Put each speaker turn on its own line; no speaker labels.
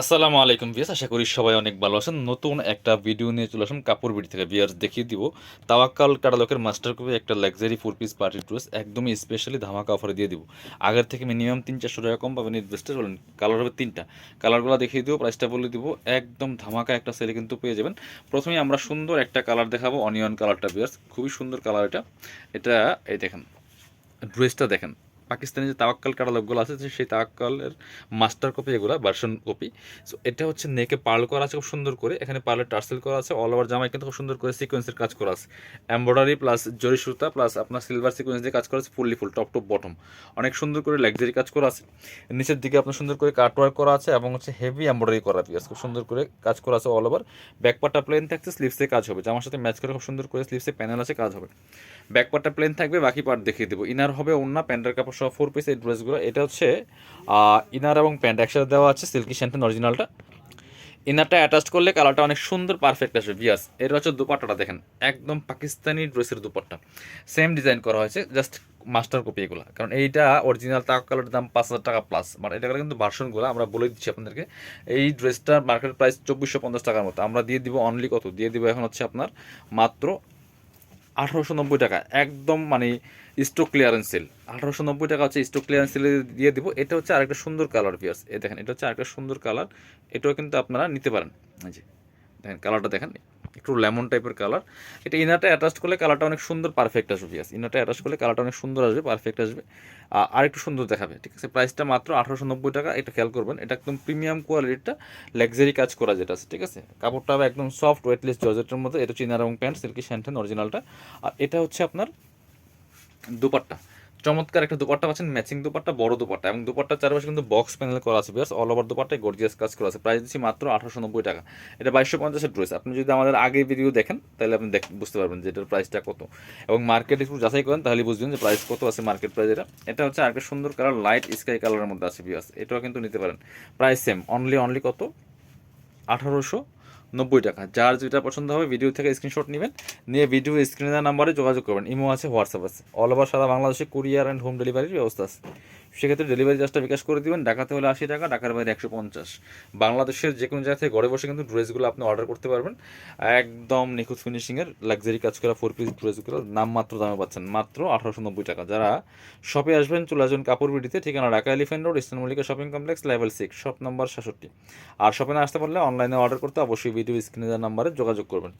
আসসালামু আলাইকুম বিয়াস আশা করি সবাই অনেক ভালো আছেন। নতুন একটা ভিডিও নিয়ে চলে আসুন কাপড় বিড়ি থেকে। বিয়ার্স দেখিয়ে দিব। তাওয়াক্কাল কাটালকের মাস্টার কপি একটা luxury four piece party dress একদমই স্পেশালি ধামাকা অফারে দিয়ে দিব। আগের থেকে মিনিমাম তিন, চারশো টাকা কম পাবেন ড্রেসটা বলেন কালার হবে তিনটা। কালারগুলো দেখিয়ে দিব প্রাইসটা বলে দিব। একদম ধামাকা একটা সেলে কিন্তু পেয়ে যাবেন। প্রথমেই আমরা সুন্দর একটা কালার দেখাবো অনিয়ন কালারটা বিয়ার্স খুবই সুন্দর কালার এটা। এটা, এই দেখেন ড্রেসটা দেখেন। পাকিস্তানি যে তাওয়াক্কাল কাটালকগুলো আছে সেই তাওয়াক্কালের মাস্টার কপি এগুলো ভার্সন কপি সো এটা হচ্ছে নেকে পার্ল করা আছে, খুব সুন্দর করে। এখানে পার্লের টার্সেল করা আছে অল ওভার জামায় কিন্তু খুব সুন্দর করে সিকোয়েন্সের কাজ করা আছে। এমব্রয়ডারি প্লাস জরি সুতা প্লাস আপনার সিলভার সিকোয়েন্স দিয়ে কাজ করা আছে fully full top top bottom অনেক সুন্দর করে লাক্সারি কাজ করা আছে। নিচের দিকে আপনার সুন্দর করে কাট ওয়ার্ক করা আছে এবং হচ্ছে হেভি এমব্রয়ডারি করা পিয়াস খুব সুন্দর করে কাজ করা আছে অল ওভার ব্যাকপার্টটা প্লেন থাকছে স্লিভসে কাজ হবে। জামার সাথে ম্যাচ করে খুব সুন্দর করে স্লিভসে প্যানেল আছে, কাজ হবে। ব্যাকপার্টটা প্লেন থাকবে, বাকি পার্ট দেখিয়ে দেবো। ইনার হবে অন্য প্যান্টের কাপড় সহ ফোর পিস এই ড্রেসগুলো এটা হচ্ছে ইনার এবং প্যান্ট একসাথে দেওয়া আছে সিল্কি শ্যান্টেন অরিজিনালটা ইনারটা অ্যাটাচ করলে কালারটা অনেক সুন্দর পারফেক্ট আসবে বিয়াস এর হচ্ছে দুপাট্টাটা দেখেন, একদম পাকিস্তানি ড্রেসের দুপাট্টা। সেম ডিজাইন করা হয়েছে জাস্ট মাস্টার কপি এগুলো। কারণ এইটা অরিজিনাল তাক কালারের দাম পাঁচ হাজার টাকা প্লাস মানে এটা কিন্তু ভার্সনগুলো আমরা বলে দিচ্ছি আপনাদেরকে। এই ড্রেসটার মার্কেট প্রাইস চব্বিশশো পঞ্চাশ টাকার মতো। আমরা দিয়ে দিব অনলি কত? দিয়ে দিব এখন হচ্ছে আপনার মাত্র আঠারোশো নব্বই টাকা, একদম মানে স্টক ক্লিয়ারেন্স সেল আঠারোশো নব্বই টাকা হচ্ছে স্টক ক্লিয়ারেন্স সেলে দিয়ে দিব। এটা হচ্ছে আরেকটা সুন্দর কালার পিয়ার্স এ দেখেন, এটা হচ্ছে আরেকটা সুন্দর কালার এটাও কিন্তু আপনারা নিতে পারেন। যে, দেখেন কালারটা দেখেন। একটু লেমন টাইপের কালার। এটা ইনারটা অ্যাটাচ করলে কালারটা অনেক সুন্দর পারফেক্ট আসবে পিয়াস ইনারটা অ্যাটাচ করলে কালারটা অনেক সুন্দর আসবে পারফেক্ট আসবে। আর একটু সুন্দর দেখাবে, ঠিক আছে? প্রাইসটা মাত্র আঠারোশো নব্বই টাকা, এটা খেয়াল করবেন। এটা একদম প্রিমিয়াম কোয়ালিটিটা লাক্সারি কাজ করা যেটা আছে, ঠিক আছে? কাপড়টা হবে একদম সফট ওয়েটলেস জর্জেটের মধ্যে, এটা হচ্ছে ইনার এবং প্যান্ট সিল্কি শ্যান্টেন অরিজিনালটা আর এটা হচ্ছে আপনার দুপাট্টা। চমৎকার একটা দুপাট্টা পাচ্ছেন ম্যাচিং দুপাট্টা, বড় দুপাট্টা এবং দুপাট্টার চারপাশে কিন্তু বক্স প্যানেল করা আছে বিয়ার্স অল ওভার দুপাট্টায় গর্জিয়াস কাজ করা আছে। প্রাইস দিচ্ছি মাত্র আঠারোশো নব্বই টাকা। এটা বাইশশো পঞ্চাশের ড্রেস আপনি যদি আমাদের আগে ভিডিও দেখেন, তাহলে আপনি দেখ বুঝতে পারবেন যে এটার প্রাইসটা কত। এবং মার্কেট একটু যাচাই করেন তাহলে বুঝবেন যে প্রাইস কত আছে মার্কেট প্রাইস এটা এটা হচ্ছে আরেকটা সুন্দর কালার লাইট স্কাই কালারের মধ্যে আছে বিয়ার্স এটাও কিন্তু নিতে পারেন। প্রাইস সেম অনলি অনলি কত? আঠারোশো নব্বই টাকা। যার যেটা পছন্দ হবে ভিডিও থেকে স্ক্রিনশট নেবেন, নিয়ে ভিডিও স্ক্রিনে নাম্বারে যোগাযোগ করবেন। ইমো আছে হোয়াটসঅ্যাপ আছে। অল ওভার সারা বাংলাদেশে কুরিয়ার অ্যান্ড হোম ডেলিভারির ব্যবস্থা আছে। সেক্ষেত্রে ডেলিভারি চার্জটা বিকাশ করে দিবেন। ঢাকাতে হলে আশি টাকা, ঢাকার বাইরে একশো পঞ্চাশ। বাংলাদেশের যে কোনো জায়গা থেকে ঘরে বসে কিন্তু ড্রেসগুলো আপনি অর্ডার করতে পারবেন। একদম নিখুঁত ফিনিশিংয়ের লাক্সারি কাজ করা ফোর পিস ড্রেসগুলো নাম মাত্র, দামে পাচ্ছেন মাত্র আঠারোশো নব্বই টাকা। যারা শপে আসবেন, চলে আসবেন কাপড় বিডিতে, ঠিকানা Dhaka elephant road, eastern Mallika shopping complex level six shop number সাতষট্টি আর শপে না আসতে পারলে অনলাইনে অর্ডার করতে অবশ্যই ভিডিও স্ক্রিনে দেওয়া নাম্বারে যোগাযোগ করবেন।